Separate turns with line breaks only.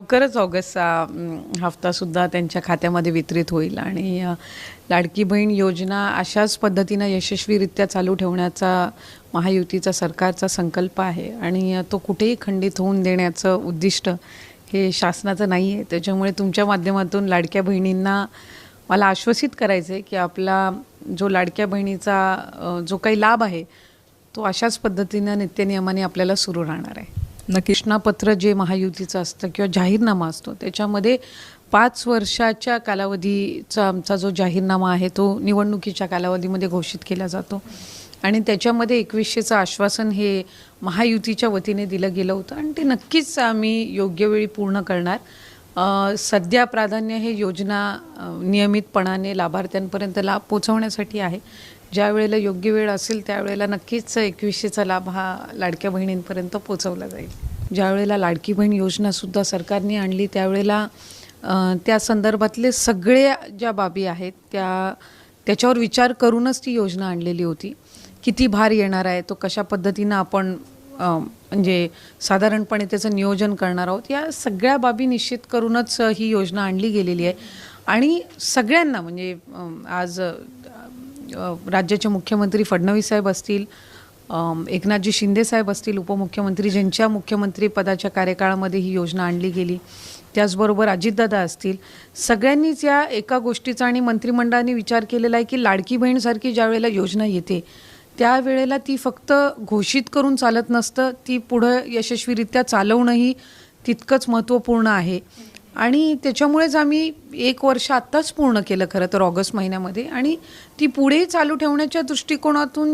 लवकरच ऑगस्टचा अम, हफ्तासुद्धा त्यांच्या खात्यामध्ये वितरित होईल. आणि लाडकी बहीण योजना अशाच पद्धतीनं यशस्वीरित्या चालू ठेवण्याचा महायुतीचा सरकारचा संकल्प आहे. आणि तो कुठेही खंडित होऊन देण्याचं उद्दिष्ट हे शासनाचं नाही आहे. त्याच्यामुळे तुमच्या माध्यमातून लाडक्या बहिणींना मला आश्वसित करायचं आहे की आपला जो लाडक्या बहिणीचा जो काही लाभ आहे तो अशाच पद्धतीनं नित्यनियमाने आपल्याला सुरू राहणार आहे.
नक्की
घोषणापत्र जे महायुतीचं असतं किंवा जाहीरनामा असतो त्याच्यामध्ये पाच वर्षाच्या कालावधीचा आमचा जो जाहीरनामा आहे तो निवडणुकीच्या कालावधीमध्ये घोषित केला जातो. आणि त्याच्यामध्ये एकवीसशेचं आश्वासन हे महायुतीच्या वतीने दिलं गेलं होतं आणि ते नक्कीच आम्ही योग्य वेळी पूर्ण करणार. सध्या प्राधान्य हे योजना नियमितपणाने लाभार्थ्यांपर्यंत लाभ पोचवण्यासाठी आहे. ज्या वेळेला योग्य वेळ असेल त्यावेळेला नक्कीच एकवीसशेचा लाभ हा लाडक्या बहिणींपर्यंत पोचवला जाईल. ज्या वेळेला लाडकी बहीण योजनासुद्धा सरकारने आणली त्यावेळेला त्या संदर्भातले सगळे ज्या बाबी आहेत त्या त्याच्यावर विचार करूनच ती योजना आणलेली होती. किती भार येणार आहे तो कशा पद्धतीनं आपण म्हणजे साधारणपणे त्याचं नियोजन करणार आहोत या सगळ्या बाबी निश्चित करूनच ही योजना आणली गेलेली आहे. आणि सगळ्यांना म्हणजे आज राज्याचे मुख्यमंत्री फडणवीस साहेब असतील एकनाथजी शिंदे साहेब असतील उपमुख्यमंत्री ज्यांच्या मुख्यमंत्री पदाच्या कार्यकाळामध्ये ही योजना आणली गेली त्याचबरोबर अजितदादा असतील सगळ्यांनीच या एका गोष्टीचा आणि मंत्रिमंडळाने विचार केलेला आहे की लाडकी बहीणसारखी ज्या वेळेला योजना येते त्यावेळेला ती फक्त घोषित करून चालत नसतं ती पुढं यशस्वीरित्या चालवणंही तितकंच महत्त्वपूर्ण आहे. आणि त्याच्यामुळेच आम्ही एक वर्ष आत्ताच पूर्ण केलं खरं तर ऑगस्ट महिन्यामध्ये. आणि ती पुढे चालू ठेवण्याच्या दृष्टिकोनातून